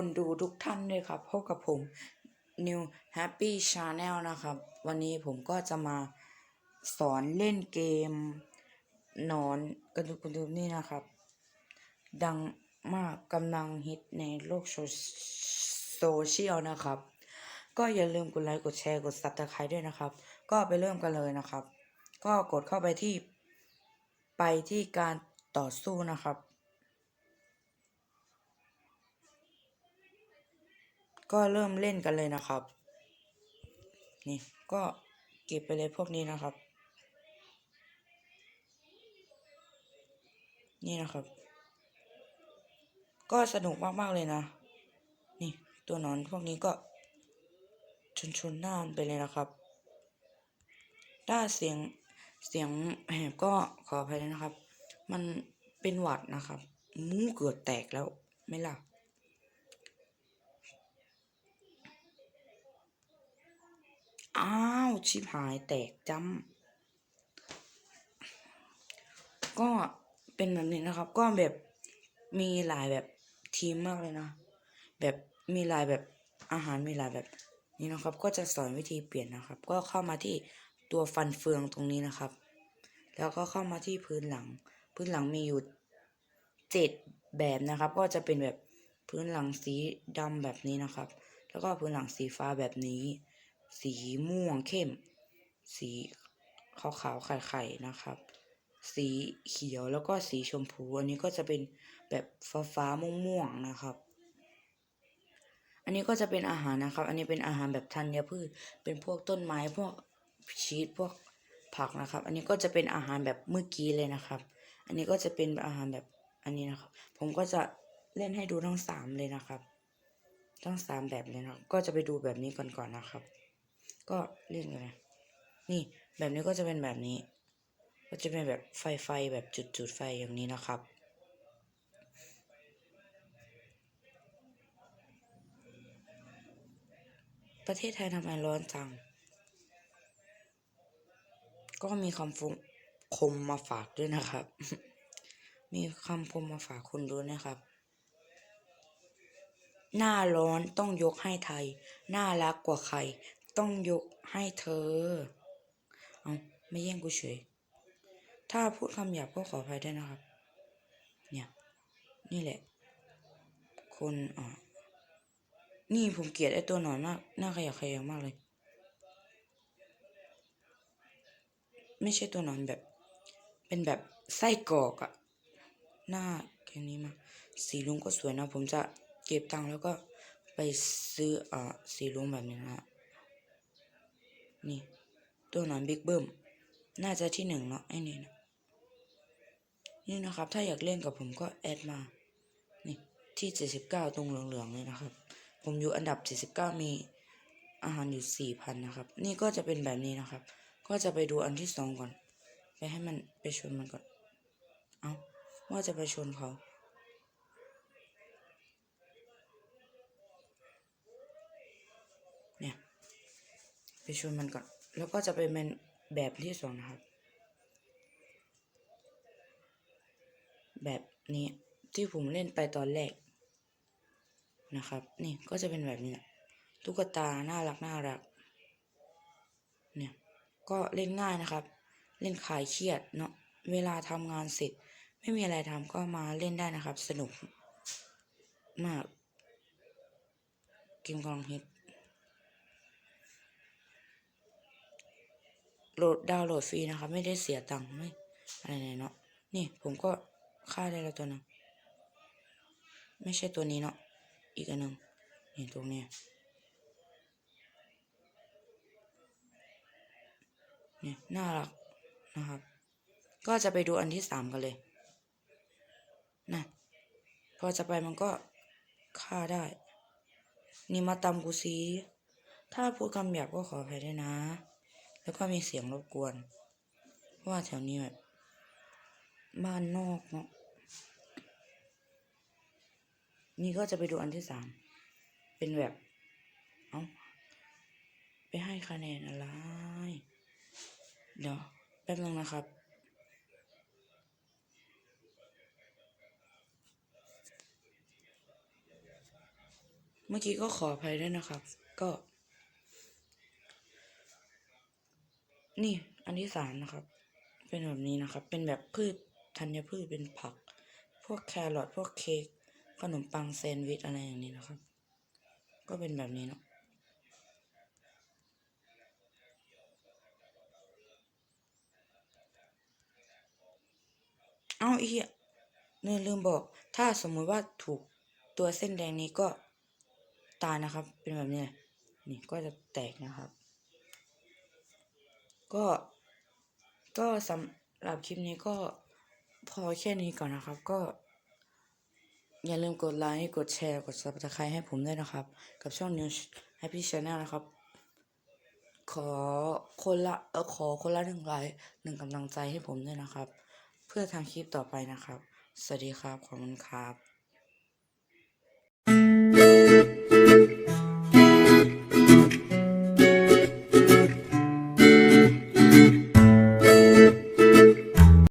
คนดูทุกท่านด้วยครับพบกับผม New Happy Channel นะครับ วันนี้ผมก็จะมาสอนเล่นเกมนอนกระดูกกระดูกนี่นะครับ ดังมากกำลังฮิตในโลกโซโซเชียลนะครับ ก็อย่าลืมกดไลค์ กดแชร์ กด subscribe ด้วยนะครับ ก็ไปเริ่มกันเลยนะครับ ก็กดเข้าไปที่ไปที่การต่อสู้นะครับ ก็เริ่มเล่นกันเลยนะครับ นี่ก็เก็บไปเลยพวกนี้นะครับ นี่นะครับ ก็สนุกมากๆเลยนะ นี่ตัวนอนพวกนี้ก็ชนชนๆหน้านไปเลยนะครับถ้าเสียงเสียงแหบก็ขออภัยด้วยนะครับ มันเป็นหวัดนะครับ มูเกือบแตกแล้วไม่ล่ะ อ้าว ชิบหายแตกจำก็เป็นแบบนี้นะครับ ก็แบบมีหลายแบบทีมมากเลยนะ แบบมีหลายแบบอาหารมีหลายแบบนี่นะครับ ก็จะสอนวิธีเปลี่ยนนะครับ ก็เข้ามาที่ตัวฟันเฟืองตรงนี้นะครับ แล้วก็เข้ามาที่พื้นหลัง พื้นหลังมีอยู่เจ็ดแบบนะครับ ก็จะเป็นแบบพื้นหลังสีดำแบบนี้นะครับ แล้วก็พื้นหลังสีฟ้าแบบนี้ สีม่วงเข้ม สีขาวขาวๆไข่ไข่ๆนะครับ สีเขียวแล้วก็สีชมพู อันนี้ก็จะเป็นแบบฟ้าฟ้าม่วงม่วงๆนะครับ อันนี้ก็จะเป็นอาหารนะครับ อันนี้เป็นอาหารแบบธัญพืช เป็นพวกต้นไม้พวกชีสพวกผักนะครับ อันนี้ก็จะเป็นอาหารแบบเมื่อกี้เลยนะครับ อันนี้ก็จะเป็นอาหารแบบอันนี้นะครับ ผมก็จะเล่นให้ดูทั้งสามเลยนะครับ ทั้งสามแบบเลยนะก็จะไปดูแบบนี้ก่อนก่อนนะครับ ก็เล่นกันเลยนี่แบบนี้ก็จะเป็นแบบนี้ ก็จะเป็นแบบไฟไฟแบบจุดจุดไฟอย่างนี้นะครับ ประเทศไทยทำไมร้อนจัง ก็มีคำฟงคมมาฝากด้วยนะครับ มีคำคมมาฝากคุณด้วยนะครับ หน้าร้อนต้องยกให้ไทย น่ารักกว่าใคร ต้องยกให้เธอ เอาไม่แย่งกูเฉย ถ้าพูดคำหยาบก็ขออภัยด้วยนะครับ เนี่ย นี่แหละ คนอ่านี่ผมเกลียดไอ้ตัวหนอนมาก หน้าขยะแขยงมากเลย ไม่ใช่ตัวหนอนแบบ เป็นแบบไส้กรอกอะหน้าแค่นี้มา สีลุงก็สวยนะ ผมจะเก็บตังค์แล้วก็ไปซื้ออ่าสีลุงแบบนี้นะ นี่ตัวหนอนบิ๊กเบิ้มน่าจะที่หนึ่งเนาะไอ้นี่นะนี่นะครับ ถ้าอยากเล่นกับผมก็แอดมา นี่ที่เจ็ดสิบเก้าตรงเหลืองๆเลยนะครับ ผมอยู่อันดับเจ็ดสิบเก้ามีอาหารอยู่สี่พันนะครับ นี่ก็จะเป็นแบบนี้นะครับ ก็จะไปดูอันที่สองก่อน ไปให้มันไปชนมันก่อน เอาว่าจะไปชนเขา เนี่ย ไป ชนมันก่อน แล้วก็จะไปเป็นแบบที่สองนะครับ แบบนี้ที่ผมเล่นไปตอนแรกนะครับ นี่ก็จะเป็นแบบนี้ตุ๊กตา น่ารักน่ารัก เนี่ย ก็เล่นง่ายนะครับ เล่นคลายเครียดเนาะ เวลาทำงานเสร็จ ไม่มีอะไรทำก็มาเล่นได้นะครับ สนุกมาก เกมกำลังฮิต โหลดดาวน์โหลดฟรีนะครับ ไม่ได้เสียตังค์ไม่อะไรเนาะนี่ผมก็ฆ่าได้แล้วตัวนึงไม่ใช่ตัวนี้เนาะอีกอันหนึ่งนี่ตรงเนี้ยเนี่ยน่ารักนะครับ ก็จะไปดูอันที่สามกันเลยนะพอจะไปมันก็ฆ่าได้ นี่มาตำกูซี ถ้าพูดคำหยาบก็ขออภัยด้วยนะ แล้วก็มีเสียงรบกวน ว่าแถวนี้แบบบ้านนอกเนาะนี่ก็จะไปดูอันที่สาม เป็นแบบ เอ้า ไปให้คะแนนอะไร เดี๋ยว แป๊บนึงนะครับ เมื่อกี้ก็ขออภัยด้วยนะครับ ก็ นี่อันที่สามนะครับ เป็นแบบนี้นะครับ เป็นแบบพืชธัญพืชเป็นผัก พวกแครอทพวกเค้กขนมปังแซนด์วิชอะไรอย่างนี้นะครับ ก็เป็นแบบนี้เนาะเอาอีกเนี่ยลืมบอก ถ้าสมมุติว่าถูกตัวเส้นแดงนี้ก็ตายนะครับ เป็นแบบนี้นี่ก็จะแตกนะครับ ก็ก็สำหรับคลิปนี้ก็พอแค่นี้ก่อนนะครับ ก็ อย่าลืมกดไลค์กดแชร์กด subscribe ให้ผมด้วยนะครับ กับช่อง New Happy Channel นะครับ ขอคนละเออขอคนละหนึ่งไลค์หนึ่งกำลังใจให้ผมด้วยนะครับ เพื่อทำคลิปต่อไปนะครับ สวัสดีครับ ขอบคุณครับ